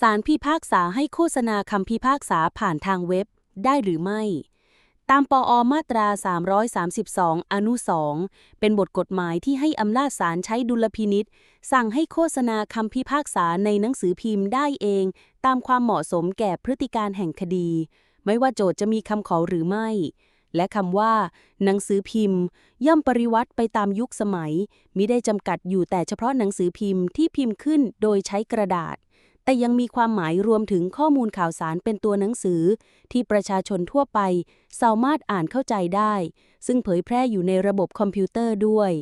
ศาลพิพากษาให้โฆษณาคำพิพากษาผ่านทางเว็บได้หรือไม่ ตามปอมาตรา 332 อนุ 2 เป็นบทกฎหมายที่ให้อำนาจศาลใช้ดุลพินิษสั่งให้โฆษณาคำพิพากษาในหนังสือพิมพ์ได้เอง ตามความเหมาะสมแก่พฤติการแห่งคดี ไม่ว่าโจทย์จะมีคำขอหรือไม่ และคำว่า หนังสือพิมพ์ ย่อมปริวัติไปตามยุคสมัยมิได้จำกัดอยู่แต่เฉพาะหนังสือพิมพ์ที่พิมพ์ขึ้นโดยใช้กระดาษ แต่ยังมีความหมายรวมถึงข้อมูลข่าวสารเป็นตัวหนังสือ ที่ประชาชนทั่วไป สามารถอ่านเข้าใจได้ ซึ่งเผยแพร่อยู่ในระบบคอมพิวเตอร์ด้วย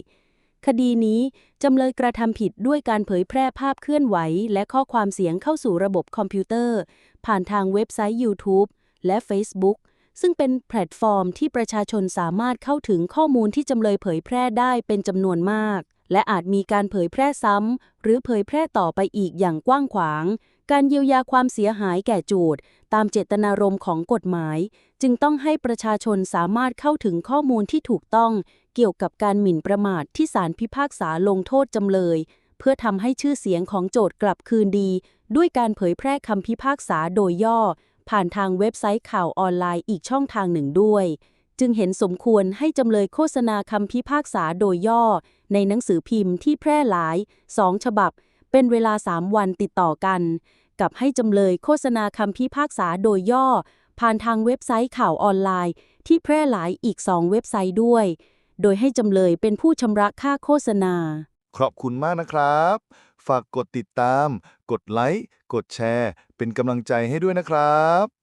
คดีนี้จำเลยกระทำผิดด้วยการเผยแพร่ภาพเคลื่อนไหว และข้อความเสียงเข้าสู่ระบบคอมพิวเตอร์ ผ่านทางเว็บไซต์ YouTube และ Facebook ซึ่งเป็นแพลตฟอร์มที่ประชาชนสามารถเข้าถึงข้อมูลที่จำเลยเผยแพร่ได้เป็นจำนวนมาก และอาจมีการเผยแพร่ซ้ำ หรือเผยแพร่ต่อไปอีกอย่างกว้างขวาง การเยียวยาความเสียหายแก่โจทย์ตามเจตนารมณ์ของกฎหมาย จึงต้องให้ประชาชนสามารถเข้าถึงข้อมูลที่ถูกต้อง เกี่ยวกับการหมิ่นประมาทที่ศาลพิพากษาลงโทษจำเลย เพื่อทำให้ชื่อเสียงของโจทย์กลับคืนดี ด้วยการเผยแพร่คำพิพากษาโดยย่อ ผ่านทางเว็บไซต์ข่าวออนไลน์อีกช่องทางหนึ่งด้วย จึงเห็นสมควรให้จำเลยโฆษณาคำพิพากษาโดยย่อ ในหนังสือพิมพ์ที่แพร่หลาย2ฉบับ เป็นเวลา3วันติดต่อกัน กับให้จำเลยโฆษณาคำพิพากษาโดยย่อ ผ่านทางเว็บไซต์ข่าวออนไลน์ ที่แพร่หลายอีก2เว็บไซต์ด้วย โดยให้จำเลยเป็นผู้ชำระค่าโฆษณา ขอบคุณมากนะครับ ฝากกดติดตาม กดไลค์ กดแชร์ เป็นกำลังใจให้ด้วยนะครับ